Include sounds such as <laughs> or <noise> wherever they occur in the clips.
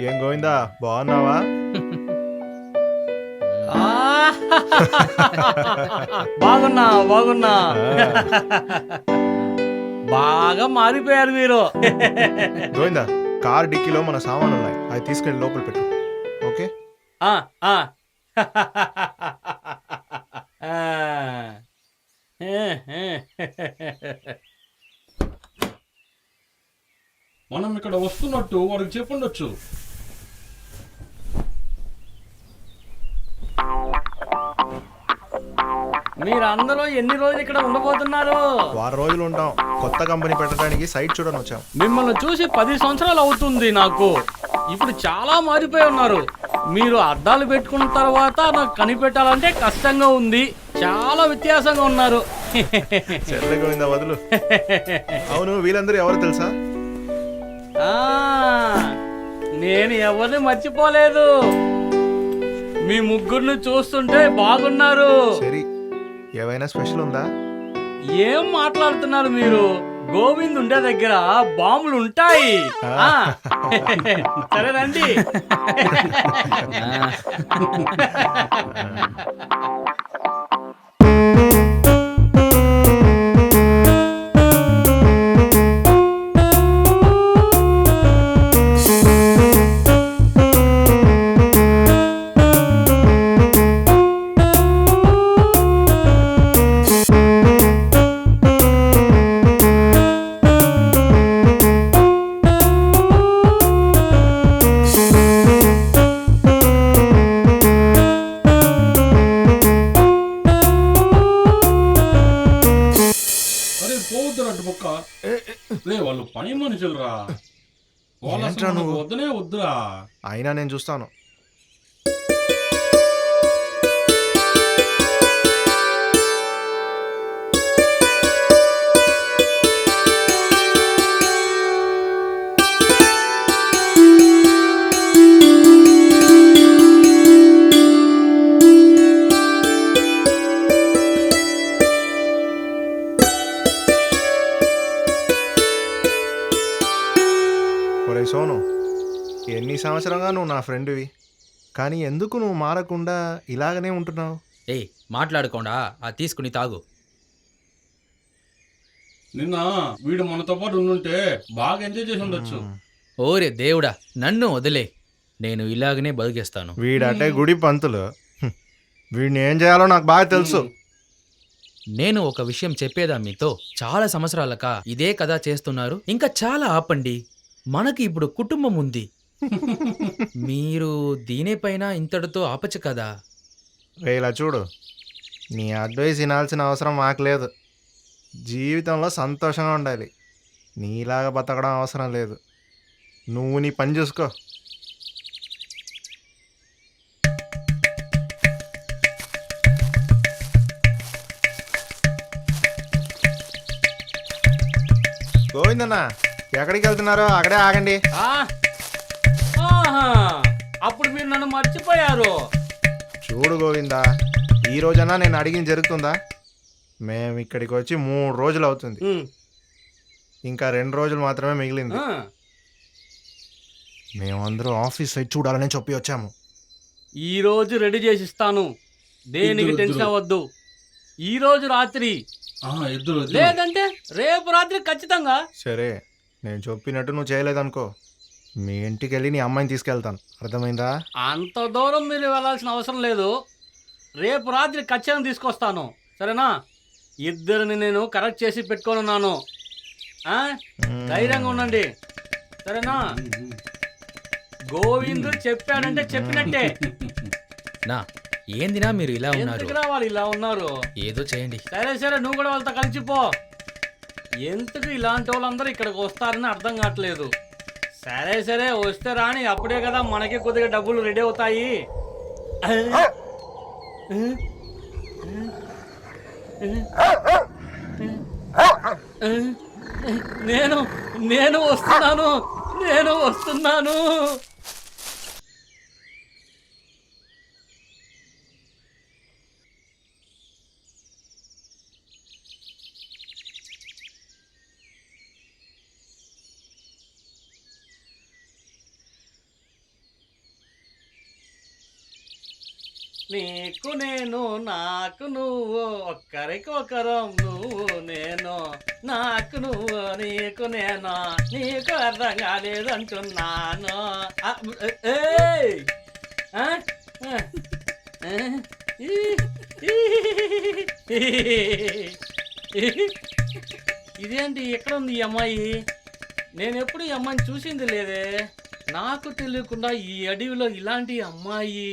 ఏం గోవిందా బాగున్నావా! బాగున్నా బాగున్నా. బాగా మారిపోయారు మీరు. గోవిందా కార్ డిక్కీలో మన సామాన్లు ఉన్నాయి. అవి తీసుకెళ్ళి లోపల పెట్టు. ఓకే? ఆ, ఆ. ఆ. మనం ఇక్కడ వస్తున్నట్టు వాడికి చెప్పుండొచ్చు. మీరందరూ ఎన్ని రోజులు ఇక్కడ ఉండబోతున్నారు? వారం రోజులు ఉంటాం కొత్త కంపెనీ పెట్టడానికి సైట్ చూడని వచ్చాం. మిమ్మల్ని చూసి పది సంవత్సరాలు అవుతుంది నాకు. ఇప్పుడు చాలా మారిపోయి ఉన్నారు. మీరు అద్దాలు పెట్టుకున్న తర్వాత నాకు కనిపెట్టాలంటే కష్టంగా ఉంది. చాలా వ్యత్యాసంగా ఉన్నారు. వదులు. అవును వీళ్ళందరూ ఎవరు తెలుసా? నేను ఎవరిని మర్చిపోలేదు. మీ ముగ్గురిని చూస్తుంటే బాగున్నారు. సరే ఏవైనా స్పెషల్ ఉందా? ఏం మాట్లాడుతున్నారు మీరు? గోవింద్ ఉండే దగ్గర బాంబులు ఉంటాయి. ఆ, సరే రండి. రే వాళ్ళు పని మనుషులురా. ఏంట్రా నువ్వు? వద్దనే వద్దురా. అయినా నేను చూస్తాను. ఎన్ని సంవత్సరంగా నువ్వు నా ఫ్రెండ్వి. కానీ ఎందుకు నువ్వు మారకుండా ఇలాగనే ఉంటున్నావు? ఏయ్ మాట్లాడకుండా. ఆ తీసుకుని తాగు. నిన్న వీడు మనతో పాటు ఉండుంటే బాగా ఎంజాయ్ చేసి ఉండొచ్చు. ఓరే దేవుడా నన్ను వదిలే. నేను ఇలాగనే బతికేస్తాను. వీడంటే గుడి పంతులు. హ్మ్. వీడిని ఏం చేయాలో నాకు బాగా తెలుసు. నేను ఒక విషయం చెప్పేదా మీతో? చాలా సంవత్సరాలక ఇదే కదా చేస్తున్నారు. ఇంకా చాలా ఆపండి. మనకి ఇప్పుడు కుటుంబం ఉంది. మీరు దీనిపైన ఇంతటితో ఆపచ్చు కదా? ఇలా చూడు. నీ అడ్వైస్ వినాల్సిన అవసరం మాకు లేదు. జీవితంలో సంతోషంగా ఉండాలి. నీలాగా బతకడం అవసరం లేదు. నువ్వు నీ పని చూసుకో. గోవిందన్న ఎక్కడికి వెళ్తున్నారో అక్కడే ఆగండి. అప్పుడు మీరు నన్ను మర్చిపోయారు. చూడు గోవిందా ఈ రోజన్నా నేను అడిగింది జరుగుతుందా? మేము ఇక్కడికి వచ్చి మూడు రోజులు అవుతుంది. ఇంకా రెండు రోజులు మాత్రమే మిగిలింది. ఆ, మేమందరం ఆఫీస్ సైడ్ చూడాలని చెప్పి వచ్చాము. ఈ రోజు రెడీ చేసి ఇస్తాను. దేనికి టెన్షన్. అవ్వద్దు ఈ రోజు రాత్రి. ఆ, ఇద్దరు ఇద్దరు. లేదంటే రేపు రాత్రి ఖచ్చితంగా. సరే నేను చెప్పినట్టు నువ్వు చేయలేదనుకో. మీ ఇంటికి వెళ్ళి నీ అమ్మాయిని తీసుకెళ్తాను. అర్థమైందా? అంత దూరం మీరు వెళ్ళాల్సిన అవసరం లేదు. రేపు రాత్రి ఖచ్చితంగా తీసుకొస్తాను. సరేనా? ఇద్దరిని నేను కరెక్ట్ చేసి పెట్టుకొని ఆ? ధైర్యంగా ఉండండి. సరేనా? గోవిందు చెప్పాడంటే చెప్పినట్టే. నా ఏందినా మీరు ఇలా ఉన్నారు? ఎందుకు రావాలి ఇలా ఉన్నారు? ఏదో చేయండి. సరే సరే నువ్వు కూడా వాళ్ళతో కలిసిపో. ఎందుకు ఇలాంటి వాళ్ళందరూ ఇక్కడికి వస్తారని అర్థం కావట్లేదు. సరే సరే వస్తే రాని అప్పుడే కదా మనకి కొద్దిగా డబ్బులు రెడీ అవుతాయి. నేను నేను వస్తున్నాను నేను వస్తున్నాను. నీకు నేను నాకు నువ్వు ఒక్కరికి ఒకరం నువ్వు నేను నాకు నువ్వు నీకు నేను నీకు అర్థం కాలేదంటున్నాను ఏయ్! ఇదేంటి ఎక్కడ ఉంది ఈ అమ్మాయి నేను ఎప్పుడు ఈ అమ్మాయిని చూసింది లేదే నాకు తెలియకుండా ఈ అడవిలో ఇలాంటి అమ్మాయి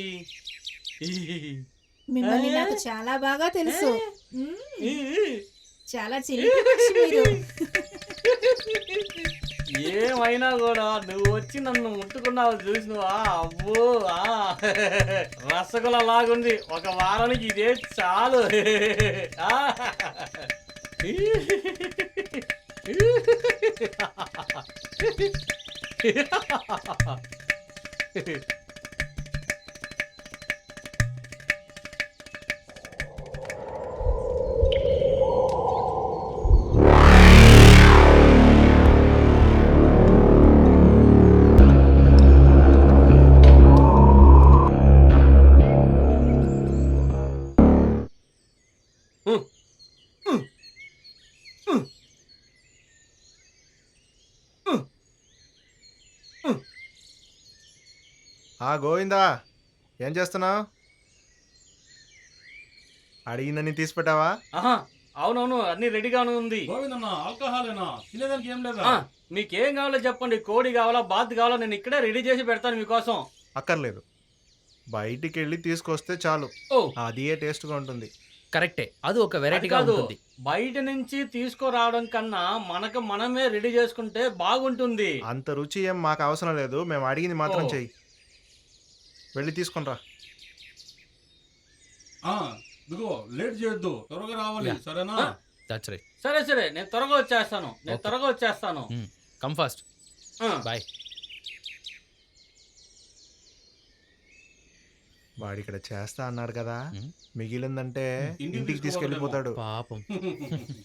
మిమ్మల్ని? నాకు చాలా బాగా తెలుసు. చాలా మీరు ఏమైనా కూడా నువ్వు వచ్చి నన్ను ముట్టుకున్నావు చూసినవా అబ్బో ఆ. రసగుల్ల లాగుంది ఒక వారానికి ఇదే చాలు ఆ. ఆ గోవిందా ఏం చేస్తున్నావు? అడిగిందని తీసి పెట్టావా ఆహా, అవునవును అన్ని రెడీగానే ఉంది. గోవిందన్న ఆల్కహాలేనా? తినేదానికి ఏం లేదా? ఆ, మీకేం కావాలో చెప్పండి కోడి కావాలా బాత్ కావాలా నేను ఇక్కడే రెడీ చేసి పెడతాను మీకోసం. అక్కర్లేదు. బయటికి వెళ్ళి తీసుకొస్తే చాలు. ఓ. అది టేస్ట్గా ఉంటుంది. కరెక్టే. అది ఒక వెరైటీగా కాదు ఉంటుంది. బయట నుంచి తీసుకురావడం కన్నా మనకు మనమే రెడీ చేసుకుంటే బాగుంటుంది. అంత రుచి ఏం మాకు అవసరం లేదు. మేము అడిగింది మాత్రం ఓ. చెయ్యి. వెళ్ళి తీసుకునిరా. ఆ, ఇదిగో లేట్ చేయొద్దు. త్వరగా రావాలి. సరేనా? ఆ? దట్స్ రైట్ సరే సరే నేను త్వరగా వచ్చేస్తాను. నేను. త్వరగా వచ్చేస్తాను. కమ్ ఫాస్ట్ ఆ, బాయ్ వాడు ఇక్కడ చేస్తా అన్నాడు కదా. మిగిలిందంటే ఇంటికి. తీసుకెళ్ళిపోతాడు పాపం <laughs>